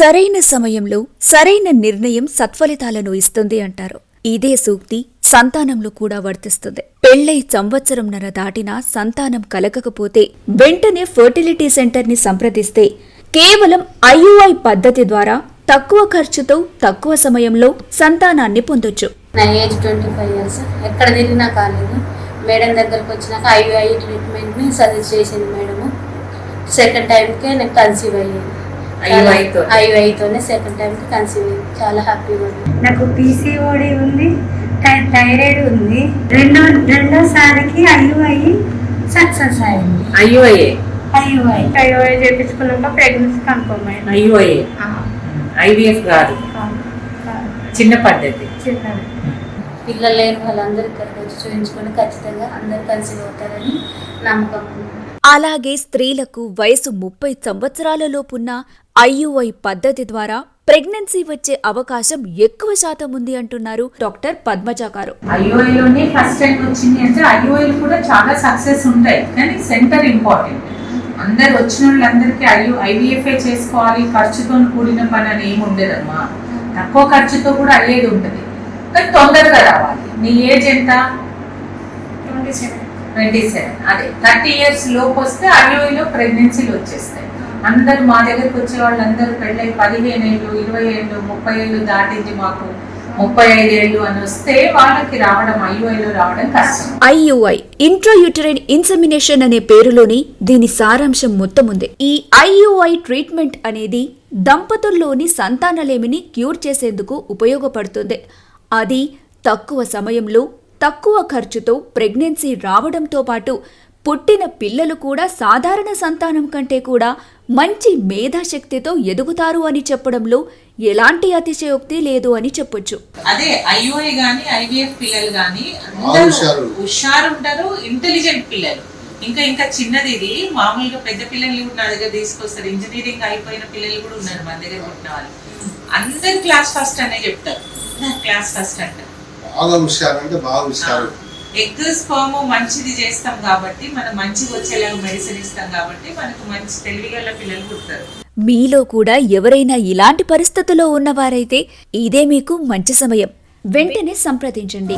సరైన సమయంలో సరైన నిర్ణయం సత్ఫలితాలను ఇస్తుంది అంటారు. ఇదే సూక్తి సంతానంలో కూడా వర్తిస్తుంది. పెళ్ళై సంవత్సరంన్నర దాటినా సంతానం కలగకపోతే వెంటనే ఫర్టిలిటీ సెంటర్ని సంప్రదిస్తే కేవలం ఐయుఐ పద్ధతి ద్వారా తక్కువ ఖర్చుతో తక్కువ సమయంలో సంతానాన్ని పొందొచ్చు. నా ఏజ్ ట్వంటీ ఫైవ్ ఇయర్స్. ఎక్కడ తిరిగినా కాలేదు. మేడం దగ్గరకు వచ్చినాక ఐవీఐ ట్రీట్మెంట్ని సజెస్ట్ చేసింది మేడము. సెకండ్ టైంకే నేను కన్సీవ్ అయ్యాను. ఐవైతోనే సెకండ్ టైంకి కన్సీవ్ చాలా హ్యాపీగా ఉంది. నాకు పీసీఓడి ఉంది థైరాయిడ్ ఉంది. రెండో రెండోసారికి ఐయుఐ సక్సెస్ అయింది ఐయుఐఏ ఐయుఐ ఐయుఐ చేపించుకున్నాక ప్రెగ్నెన్సీ కన్ఫర్మ్ అయింది. ఐయుఐఏ ఐవిఎఫ్ కాదు. చిన్న పద్ధతి. చిన్నది. పిల్లలు లేని వాళ్ళందరూ ఇక్కడికి వచ్చి చూపించుకొని ఖచ్చితంగా అందరూ కన్సీవ్ అవుతారని నమ్మకం ఉంది. అలాగే స్త్రీలకు వయసు ముప్పై సంవత్సరాలలోపున్న ఐయుఐ పద్ధతి ద్వారా ప్రెగ్నెన్సీ వచ్చే అవకాశం ఎక్కువ శాతం ఉంది అంటున్నారు డాక్టర్ పద్మజ గారు. ఐఓఐలోనే ఫస్ట్ టైం వచ్చింది అంటే ఐఓఐలు కూడా చాలా సక్సెస్ ఉంటాయి కానీ సెంటర్ ఇంపార్టెంట్. అందరు వచ్చిన వాళ్ళందరికీ ఐయో ఐవీఎఫ్ఐ చేసుకోవాలి ఖర్చుతో కూడిన పని అని ఏమి ఉండదమ్మా. తక్కువ ఖర్చుతో కూడా అయ్యేది ఉంటుంది. కానీ తొందరగా రావాలి. నీ ఏజ్ ఎంత? Twenty seven. ట్వంటీ సెవెన్ అదే థర్టీ ఇయర్స్ లోపు వస్తే ఐఓఐలో ప్రెగ్నెన్సీలు వచ్చేస్తాయి. అందరు మా దగ్గరికి వచ్చే వాళ్ళు అందరూ పెళ్ళై పదిహేను ఏళ్ళు ఇరవై ఏళ్ళు ముప్పై ఏళ్ళు దాటింది మాకు ముప్పై ఐదు అని వస్తే వాళ్ళకి రావడం ఐఓఐలో రావడం కష్టం. ఐయుఐ ఇంట్రాయూటరైన్ ఇన్సెమినేషన్ అనే పేరులోని దీని సారాంశం మొత్తం ఉంది. ఈ ఐయుఐ ట్రీట్మెంట్ అనేది దంపతుల్లోని సంతానలేమిని క్యూర్ చేసేందుకు ఉపయోగపడుతుంది. అది తక్కువ సమయంలో తక్కువ ఖర్చుతో ప్రెగ్నెన్సీ రావడంతో పాటు పుట్టిన పిల్లలు కూడా సాధారణ సంతానం కంటే కూడా మంచి మేధాశక్తితో ఎదుగుతారు అని చెప్పడంలో ఎలాంటి అతిశయోక్తి లేదు అని చెప్పొచ్చు. అదే ఐఓఐ గాని ఐవీఎఫ్ పిల్లలు గాని బాగా హుషారు. హుషారు. ఉంటారు ఇంటెలిజెంట్ పిల్లలు. ఇంకా ఇంకా చిన్నది ఇది. మామూలుగా పెద్ద పిల్లల్ని కూడా నా దగ్గర తీసుకొస్తారు. ఇంజనీరింగ్ అయిపోయిన పిల్లలు కూడా ఉన్నారు మన దగ్గర పుట్టిన వాళ్ళు. అందరు క్లాస్ ఫస్ట్ అనే చెప్తారు. క్లాస్ ఫస్ట్ అంటారు. బాగా హుషారు అంటే బాగా హుషారు. ఎగ్ స్పర్మ్ మంచిది చేస్తాం కాబట్టి మనం మంచిగా వచ్చేలాగా మెడిసిన్ ఇస్తాం కాబట్టి మనకు మంచి తెలివిగల పిల్లలు పుడతారు. మీలో కూడా ఎవరైనా ఇలాంటి పరిస్థితుల్లో ఉన్నవారైతే ఇదే మీకు మంచి సమయం. వెంటనే సంప్రదించండి.